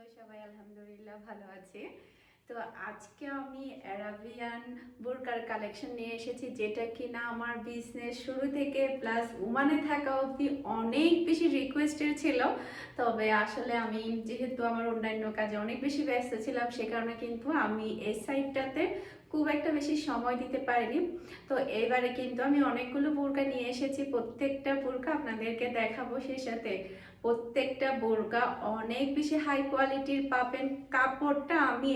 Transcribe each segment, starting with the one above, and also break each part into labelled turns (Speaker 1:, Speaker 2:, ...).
Speaker 1: আমরাও সবাই আলহামদুলিল্লাহ ভালো আছি। তো আজকে আমি অ্যারাবিয়ান বোরকার কালেকশন নিয়ে এসেছি, যেটা কিনা আমার বিজনেস শুরু থেকে প্লাস উমানে থাকা অবধি অনেক বেশি রিকোয়েস্টেড ছিল। তবে আসলে আমি যেহেতু আমার অন্যান্য কাজে অনেক বেশি ব্যস্ত ছিলাম, সে কারণে কিন্তু আমি এই সাইডটাতে খুব একটা বেশি সময় দিতে পারিনি। তো এবারে কিন্তু আমি অনেকগুলো বোরকা নিয়ে এসেছি, প্রত্যেকটা বোরকা আপনাদেরকে দেখাবো সেই সাথে। প্রত্যেকটা বোরকা অনেক বেশি হাই কোয়ালিটির পাবেন। কাপড়টা আমি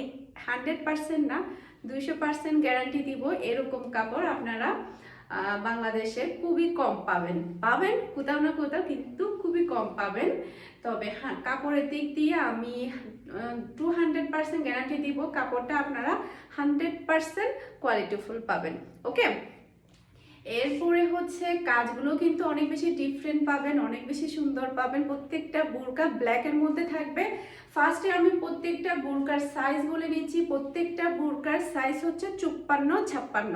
Speaker 1: হান্ড্রেড পার্সেন্ট না, দুইশো পার্সেন্ট গ্যারান্টি দিব, এরকম কাপড় আপনারা বাংলাদেশে খুবই কম পাবেন। পাবেন কোথাও না কোথাও, কিন্তু খুবই কম পাবেন। তবে হ্যাঁ কাপড়ের দিক দিয়ে আমি টু হান্ড্রেড পার্সেন্ট গ্যারান্টি দিব। কাপড়টা আপনারা হান্ড্রেড পার্সেন্ট কোয়ালিটিফুল পাবেন। ওকে এরপরে হচ্ছে কাজগুলো কিন্তু অনেক বেশি ডিফারেন্ট পাবেন, অনেক বেশি সুন্দর পাবেন। প্রত্যেকটা বোরকা ব্ল্যাকের মধ্যে থাকবে। ফার্স্টে আমি প্রত্যেকটা বোরকার সাইজ বলে নিচ্ছি। প্রত্যেকটা বোরকার সাইজ হচ্ছে চুপ্পান্ন, ছাপ্পান্ন।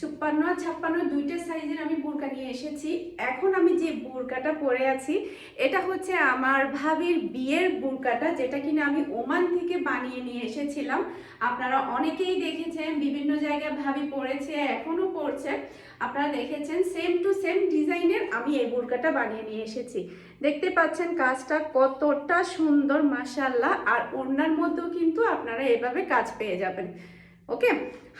Speaker 1: চুপ্পান্ন আর ছাপ্পান্ন দুইটা সাইজের আমি বোরকা নিয়ে এসেছি। এখন আমি যে বোরকাটা পরে আছি, এটা হচ্ছে আমার ভাবির বিয়ের বোরকাটা যেটা কিনা আমি ওমান থেকে বানিয়ে নিয়ে এসেছিলাম। আপনারা অনেকেই দেখেছেন, বিভিন্ন জায়গায় ভাবি পরেছে, এখনও পরছে। আপনারা দেখেছেন সেম টু সেম ডিজাইনের আমি এই বোরকাটা বানিয়ে নিয়ে এসেছি। দেখতে পাচ্ছেন কাজটা কতটা সুন্দর মাসাল্লাহ আর ওড়নার মধ্যেও কিন্তু আপনারা এভাবে কাজ পেয়ে যাবেন। ওকে?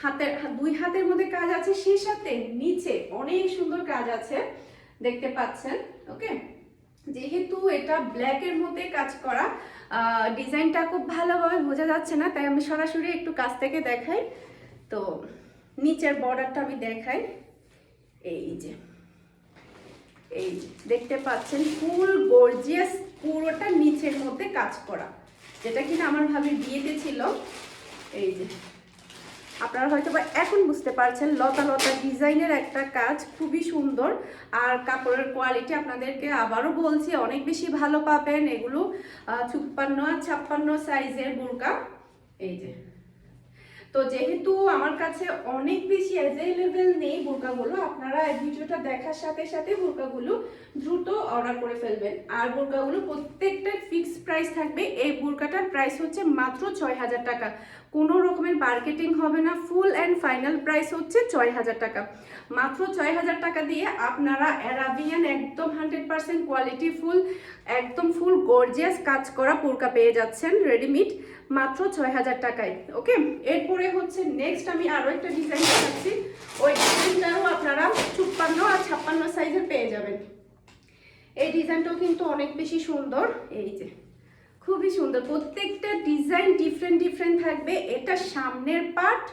Speaker 1: হাতের দুই হাতের মধ্যে কাজ আছে, সেই সাথে নিচে অনেক সুন্দর কাজ আছে। দেখতে পাচ্ছেন, ওকে? যেহেতু এটা ব্ল্যাকের মধ্যে কাজ করা ডিজাইনটা খুব ভালোভাবে বোঝা যাচ্ছে না, তাই আমি সরাসরি একটু কাছ থেকে দেখাই। তো, নিচের বর্ডারটা আমি দেখাই। এই যে, এই দেখতে পাচ্ছেন, ফুল গর্জিয়াস পুরোটা নিচের মধ্যে কাজ করা, যেটা কিনা আমার ভাবি বিয়েতে ছিল। এই যে, আপনারা হয়তো বা এখন বুঝতে পারছেন, লতা লতা ডিজাইনের একটা কাজ খুবই সুন্দর, আর কাপড়ের কোয়ালিটি আপনাদেরকে আবারও বলছি, অনেক বেশি ভালো পাবেন এগুলো ছুপ্পান্ন আর ছাপ্পান্ন সাইজের বোরকা। এই যে তো যেহেতু আমার কাছে অনেক বেশি অ্যাভেলেবেল নেই বোরকাগুলো আপনারা ভিডিওটা দেখার সাথে সাথে বোরকাগুলো দ্রুত অর্ডার করে ফেলবেন। আর বোরকাগুলো প্রত্যেকটা ফিক্সড প্রাইস থাকবে। এই বোরকাটার প্রাইস হচ্ছে মাত্র ছয় হাজার টাকা। কোনো রকমের মার্কেটিং হবে না। ফুল অ্যান্ড ফাইনাল প্রাইস হচ্ছে ছয় হাজার টাকা। মাত্র ছয় হাজার টাকা দিয়ে আপনারা অ্যারাবিয়ান একদম হান্ড্রেড পার্সেন্ট কোয়ালিটি ফুল একদম ফুল গর্জিয়াস কাজ করা বোরকা পেয়ে যাচ্ছেন রেডিমেড মাত্র ছয় হাজার টাকায়, ওকে? এরপরে হচ্ছে নেক্সট আমি আরও একটা ডিজাইন দেখাচ্ছি। ওই ডিজাইনটাও আপনারা চুপ্পান্ন আর ছাপ্পান্ন সাইজের পেয়ে যাবেন। এই ডিজাইনটাও কিন্তু অনেক বেশি সুন্দর। এই যে, খুবই সুন্দর। প্রত্যেকটা ডিজাইন ডিফারেন্ট ডিফারেন্ট থাকবে। এটা সামনের পার্ট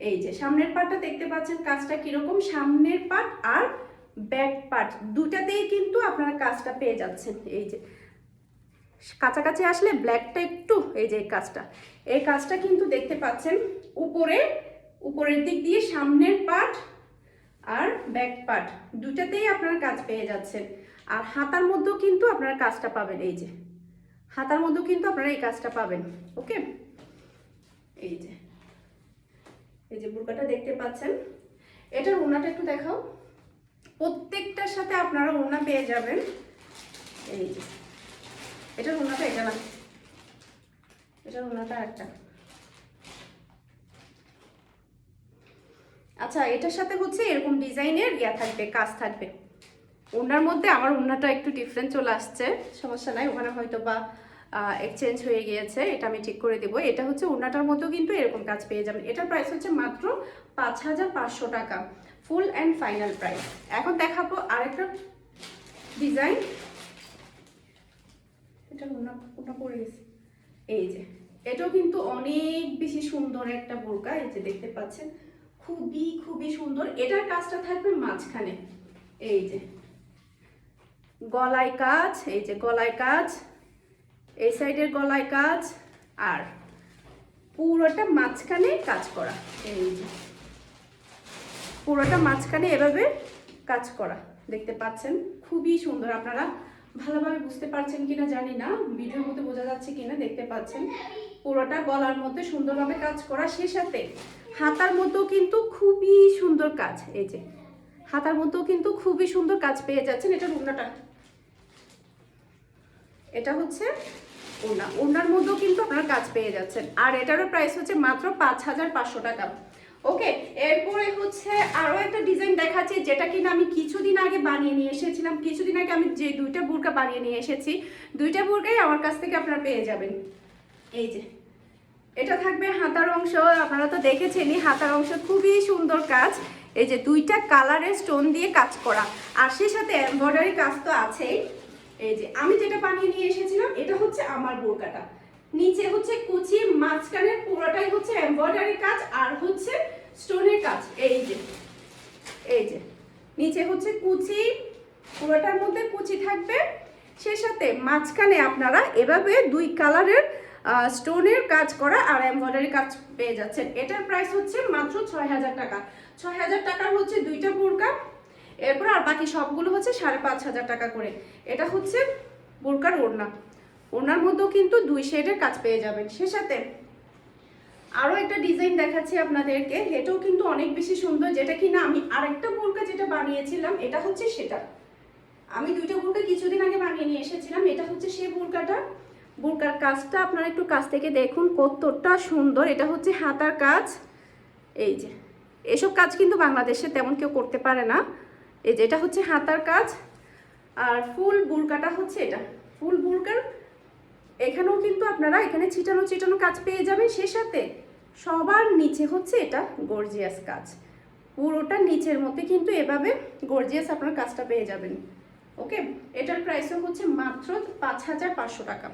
Speaker 1: এই যে, সামনের পার্টটা দেখতে পাচ্ছেন কাজটা কীরকম? সামনের পার্ট আর ব্যাক পার্ট দুটাতেই কিন্তু আপনারা কাজটা পেয়ে যাচ্ছেন। এই যে কাছাকাছি আসলে ব্ল্যাকটা একটু, এই যে কাজটা। এই কাজটা কিন্তু দেখতে পাচ্ছেন উপরে, উপরের দিক দিয়ে সামনের পার্ট আর ব্যাক পার্ট দুটাতেই আপনারা কাজ পেয়ে যাচ্ছেন। আর হাতার মধ্যেও কিন্তু আপনারা কাজটা পাবেন, এই যে। হাতার মধ্যেও কিন্তু আপনারা এই কাজটা পাবেন, ওকে? এই যে। এই যে বুরকাটা দেখতে পাচ্ছেন। এটার ওনাটা একটু দেখাও। প্রত্যেকটার সাথে আপনারা ওনা পেয়ে যাবেন। এই যে। এটার ওনাটা এটা না। এটার ওনাটা একটা। আচ্ছা এটার সাথে হচ্ছে এরকম ডিজাইনের ইয়া থাকবে, কাজ থাকবে। ওনার মধ্যে আমার ওনাটা একটু ডিফারেন্ট চলে আসছে, সমস্যা নাই। ওখানে হয়তো বা এক্সচেঞ্জ হয়ে গিয়েছে, এটা আমি ঠিক করে দেবো। এটা হচ্ছে ওনাটার মধ্যেও কিন্তু এরকম কাজ পেয়ে যাবেন। এটার প্রাইস হচ্ছে মাত্র পাঁচ হাজার পাঁচশো টাকা ফুল অ্যান্ড ফাইনাল প্রাইস এখন দেখাবো আরেকটা ডিজাইন এটা ওনা ওটা পড়ে গেছে। এই যে, এটাও কিন্তু অনেক বেশি সুন্দর একটা বোরকা, এই যে দেখতে পাচ্ছেন। খুবই খুবই সুন্দর। এটার কাজটা থাকবে মাঝখানে। এই যে, গলায় কাজ, এই যে গলায় কাজ, এই সাইডের গলায় কাজ, আর পুরোটা মাঝখানে কাজ করা। এই যে, পুরোটা মাঝখানে এভাবে কাজ করা। দেখতে পাচ্ছেন? খুবই সুন্দর আপনারা ভালোভাবে বুঝতে পারছেন কিনা জানি না। ভিডিওর মধ্যে বোঝা যাচ্ছে কিনা, দেখতে পাচ্ছেন। পুরোটা গলার মধ্যে সুন্দরভাবে কাজ করা। সে সাথে হাতার মধ্যেও কিন্তু খুবই সুন্দর কাজ। এই যে, হাতার মধ্যেও কিন্তু খুবই সুন্দর কাজ পেয়ে যাচ্ছেন। এটা রুমনাটা এটা হচ্ছে ওনা ওনার মধ্যেও কিন্তু আপনার কাজ পেয়ে যাচ্ছেন। আর এটারও প্রাইস হচ্ছে মাত্র পাঁচ হাজার পাঁচশো টাকা। ওকে, এরপরে হচ্ছে আরও একটা ডিজাইন দেখাচ্ছি, যেটা কিনা আমি কিছুদিন আগে বানিয়ে নিয়ে এসেছিলাম। কিছুদিন আগে আমি যে দুইটা বুরকা বানিয়ে নিয়ে এসেছি, দুইটা বুরকাই আমার কাছ থেকে আপনারা পেয়ে যাবেন। এই যে, এটা থাকবে হাতার অংশ, আপনারা তো দেখেছেনই, হাতার অংশ খুবই সুন্দর কাজ। এই যে দুইটা কালারের স্টোন দিয়ে কাজ করা। আর সেই সাথে এমব্রয়ডারি কাজ তো আছেই। এই যে, আমি যেটা বানিয়ে নিয়ে এসেছিলাম, এটা হচ্ছে আমার বোরকাটা। নিচে হচ্ছে কুচি মাঝখানে পুরোটাই হচ্ছে এমব্রয়ডারি কাজ আর হচ্ছে স্টোনের কাজ। এই যে এই যে, নিচে হচ্ছে কুচি, পুরোটার মধ্যে কুচি থাকবে। সে সাথে মাঝখানে আপনারা এভাবে দুই কালারের স্টোনের কাজ করা আর এমব্রয়ডারি কাজ পেয়ে যাচ্ছেন। এটার প্রাইস হচ্ছে মাত্র ছয় হাজার টাকা। ছয় হাজার টাকার হচ্ছে দুইটা বোরকা, এরপর আর বাকি সবগুলো হচ্ছে সাড়ে পাঁচ হাজার টাকা করে। এটা হচ্ছে বোরকার ওড়না। ওড়নার মধ্যেও কিন্তু দুই শেডের কাজ পেয়ে যাবেন। সে সাথে আরও একটা ডিজাইন দেখাচ্ছি আপনাদেরকে। এটাও কিন্তু অনেক বেশি সুন্দর, যেটা কি না আমি আরেকটা বোরকা যেটা বানিয়েছিলাম, এটা হচ্ছে সেটা। আমি দুইটা বোরকা কিছুদিন আগে বানিয়ে নিয়ে এসেছিলাম, এটা হচ্ছে সেই বোরকাটা বোরকার কাজটা আপনারা একটু কাছ থেকে দেখুন, কতটা সুন্দর। এটা হচ্ছে হাতার কাজ। এই যে, এসব কাজ কিন্তু বাংলাদেশে তেমন কেউ করতে পারে না। এই যে, এটা হচ্ছে হাতার কাজ। আর ফুল বুরকাটা হচ্ছে এটা। ফুল বুরকার এখানেও কিন্তু আপনারা এখানে ছিটানো ছিটানো কাজ পেয়ে যাবেন। সে সাথে সবার নিচে হচ্ছে এটা গর্জিয়াস কাজ। পুরোটা নিচের মধ্যে কিন্তু এভাবে গর্জিয়াস আপনার কাজটা পেয়ে যাবেন। ওকে? এটার প্রাইসও হচ্ছে মাত্র পাঁচ হাজার পাঁচশো টাকা।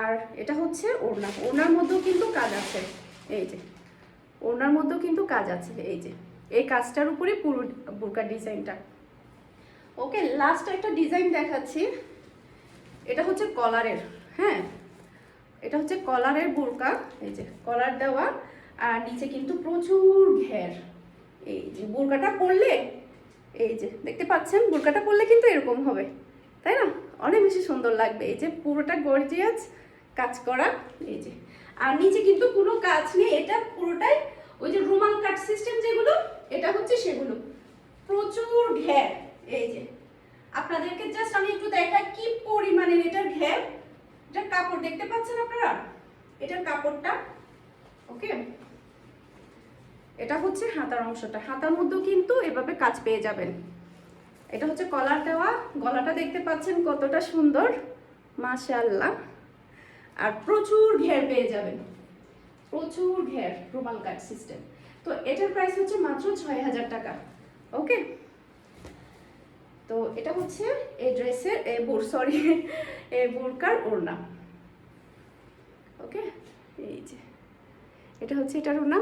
Speaker 1: আর এটা হচ্ছে ওড়না। ওড়নার মধ্যেও কিন্তু কাজ আছে। এই যে, ওড়নার মধ্যেও কিন্তু কাজ আছে। এই যে, এই কাজটার উপরে পুরো বুরকার ডিজাইনটা। ওকে লাস্ট একটা ডিজাইন দেখাচ্ছি। এটা হচ্ছে কলারের হ্যাঁ? এটা হচ্ছে কলারের বুরকা, এই যে কলার দেওয়া, আর নিচে কিন্তু প্রচুর ঘের। এই যে বোরকাটা পরলে এই যে দেখতে পাচ্ছেন, বুরকাটা পরলে কিন্তু এরকম হবে, তাই না? অনেক বেশি সুন্দর লাগবে। এই যে পুরোটা গর্জিয়াস কাজ করা, এই যে। আর নিচে কিন্তু কোনো কাজ নেই, এটা পুরোটাই ওই যে রুমাল কাট সিস্টেম যেগুলো, এটা হচ্ছে সেগুলো। প্রচুর ঘের, এই যে। আপনাদেরকে জাস্ট আমি একটু দেখাই কি পরিমাণের, এটার ঘের এটার কাপড়, দেখতে পাচ্ছেন আপনারা? এটার কাপড়টা, ওকে? এটা হচ্ছে হাতার অংশটা। হাতার মধ্যেও কিন্তু এভাবে কাজ পেয়ে যাবেন। এটা হচ্ছে কলার দেওয়া। গলাটা দেখতে পাচ্ছেন কতটা সুন্দর। মাশাআল্লাহ। আর প্রচুর ঘের পেয়ে যাবেন। প্রচুর ঘের রুমাল কাট সিস্টেম তো এটার প্রাইস হচ্ছে মাত্র ছয় হাজার টাকা। ওকে? তো এটা হচ্ছে এই ড্রেসের এ বোর সরি এ বোরকার ওড়না। ওকে এই যে, এটা হচ্ছে এটার ওড়না।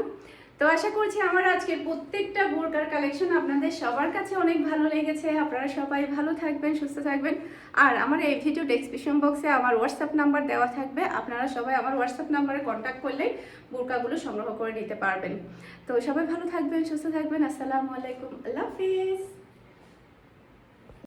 Speaker 1: তো আশা করছি আমার আজকের প্রত্যেকটা বোরকার কালেকশন আপনাদের সবার কাছে অনেক ভালো লেগেছে। আপনারা সবাই ভালো থাকবেন, সুস্থ থাকবেন। আর আমার এই ভিডিও ডেসক্রিপশন বক্সে আমার হোয়াটসঅ্যাপ নাম্বার দেওয়া থাকবে। আপনারা সবাই আমার হোয়াটসঅ্যাপ নাম্বারে কন্ট্যাক্ট করলে বোরকাগুলো সংগ্রহ করে নিতে পারবেন। তো সবাই ভালো থাকবেন, সুস্থ থাকবেন। আসসালামু আলাইকুম, আল্লাহ হাফিজ।